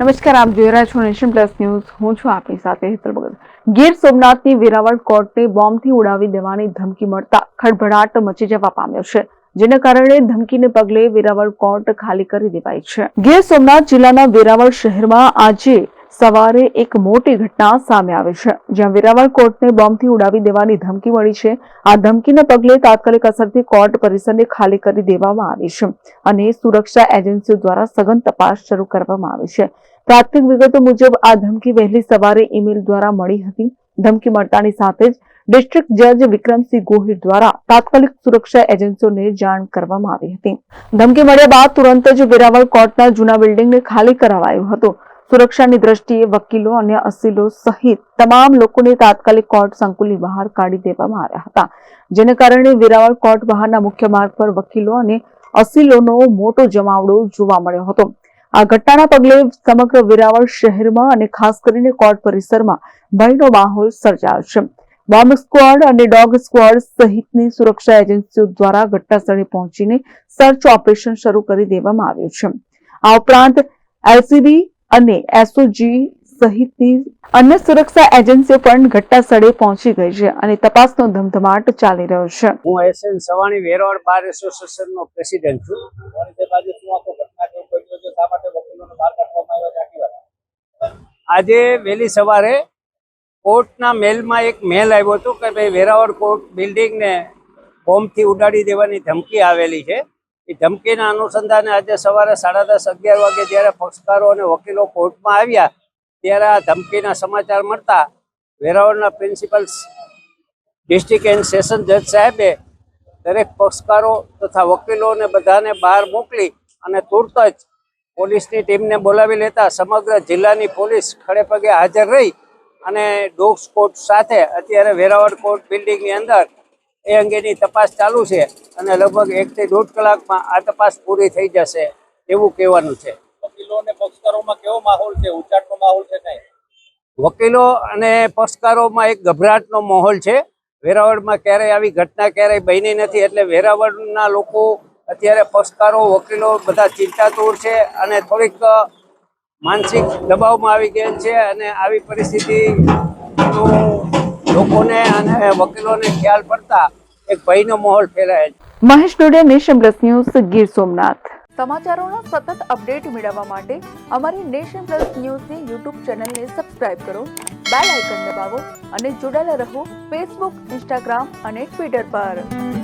નમસ્કાર, આપ જોઈ રહ્યા છો નેશન પ્લસ ન્યૂઝ. હું છું આપની સાથે હેતલ ભગત. ગીર સોમનાથની વેરાવળ કોર્ટને બોમ્બથી ઉડાવી દેવાની ધમકી મળતા ખળભળાટ મચી જવા પામ્યો છે, જેના કારણે ધમકીને પગલે વેરાવળ કોર્ટ ખાલી કરી દેવાઈ છે. ગીર સોમનાથ જિલ્લાના વેરાવળ શહેરમાં આજે સવારે એક મોટી ઘટના સામે આવી છે, જ્યાં વેરાવળ કોર્ટને બોમ્બથી ઉડાવી દેવાની ધમકી મળી છે. આ ધમકીને પગલે તાત્કાલિક અસરથી કોર્ટ પરિસરને ખાલી કરી દેવામાં આવી છે અને સુરક્ષા એજન્સીઓ દ્વારા સઘન તપાસ શરૂ કરવામાં આવી છે. પ્રાથમિક વિગતો મુજબ, આ ધમકી વહેલી સવારે ઈમેલ દ્વારા મળી હતી. ધમકી મળતાની સાથે જ ડિસ્ટ્રિક્ટ જજ વિક્રમસિંહ ગોહિર દ્વારા તાત્કાલિક સુરક્ષા એજન્સીઓને જાણ કરવામાં આવી હતી. ધમકી મળ્યા બાદ તુરંત જ વેરાવળ કોર્ટના જૂના બિલ્ડિંગને ખાલી કરાવાયું હતું. સુરક્ષાની દ્રષ્ટિએ વકીલો અને અસીલો સહિત તમામ લોકોને તાત્કાલિક કોર્ટ સંકુલની બહાર કાઢી દેવામાં આવ્યા હતા. જેને કારણે વેરાવળ કોર્ટ બહારના મુખ્ય માર્ગ પર વકીલો અને અસીલોનો મોટો જમાવડો જોવા મળ્યો હતો. આ ઘટનાના પગલે સમગ્ર વેરાવળ શહેરમાં અને ખાસ કરીને કોર્ટ પરિસરમાં ભયનો માહોલ સર્જાયો છે. બોમ્બ સ્ક્વોડ અને ડોગ સ્ક્વોડ સહિતની સુરક્ષા એજન્સીઓ દ્વારા ઘટનાસ્થળે પહોંચીને સર્ચ ઓપરેશન શરૂ કરી દેવામાં આવ્યું છે. આ ઉપરાંત એલસીબી અને એસઓજી સહિતની અન્ય સુરક્ષા એજન્સીઓ પણ ઘટના સ્થળે પહોંચી ગઈ છે અને તપાસનો ધમધમાટ ચાલી રહ્યો છે. હું S N Savani Veraval bar એસોસિએશનનો president છું. આજે વહેલી સવારે કોર્ટના મેલમાં એક મેલ આવ્યો હતો કે ભાઈ વેરાવળ કોર્ટ બિલ્ડિંગને બોમ્બથી ઉડાડી દેવાની ધમકી આવેલી છે. એ ધમકીના અનુસંધાને આજે સવારે સાડા દસ, અગિયાર વાગે જ્યારે પક્ષકારો અને વકીલો કોર્ટમાં આવ્યા, ત્યારે આ ધમકીના સમાચાર મળતા વેરાવળના પ્રિન્સિપલ ડિસ્ટ્રિક્ટ એન્ડ સેશન જજ સાહેબે દરેક પક્ષકારો તથા વકીલોને બધાને બહાર મોકલી અને તુરત જ પોલીસની ટીમને બોલાવી લેતા સમગ્ર જિલ્લાની પોલીસ ખડે પગે હાજર રહી અને ડોગ સ્કોટ સાથે, અત્યારે વેરાવળ કોર્ટ બિલ્ડિંગની અંદર એ અંગેની તપાસ ચાલુ છે અને લગભગ એકથી દોઢ કલાકમાં આ તપાસ પૂરી થઈ જશે એવું કહેવાનું છે. વકીલો અને પક્ષકારોમાં કેવો માહોલ છે? ઉચાટનો માહોલ છે કઈ? વકીલો અને પક્ષકારોમાં એક ગભરાટનો માહોલ છે. વેરાવળમાં ક્યારેય આવી ઘટના ક્યારેય બની નથી એટલે વેરાવળના લોકો અત્યારે પક્ષકારો વકીલો બધા ચિંતાતુર છે અને થોડીક માનસિક દબાવમાં આવી ગયેલ છે અને આવી પરિસ્થિતિ લોકોને અને વકીલોને ખ્યાલ પડતા એક ભયનો માહોલ ફેલાય છે. Mahesh Dodiya nation plus news Gir Somnath. સમાચારોનો સતત અપડેટ મેળવવા માટે અમારી નેશન પ્લસ ન્યૂઝની યુટ્યુબ ચેનલને સબસ્ક્રાઇબ કરો બેલ આઇકન દબાવો અને જોડાયેલા રહો ફેસબુક ઇન્સ્ટાગ્રામ અને ટ્વિટર પર.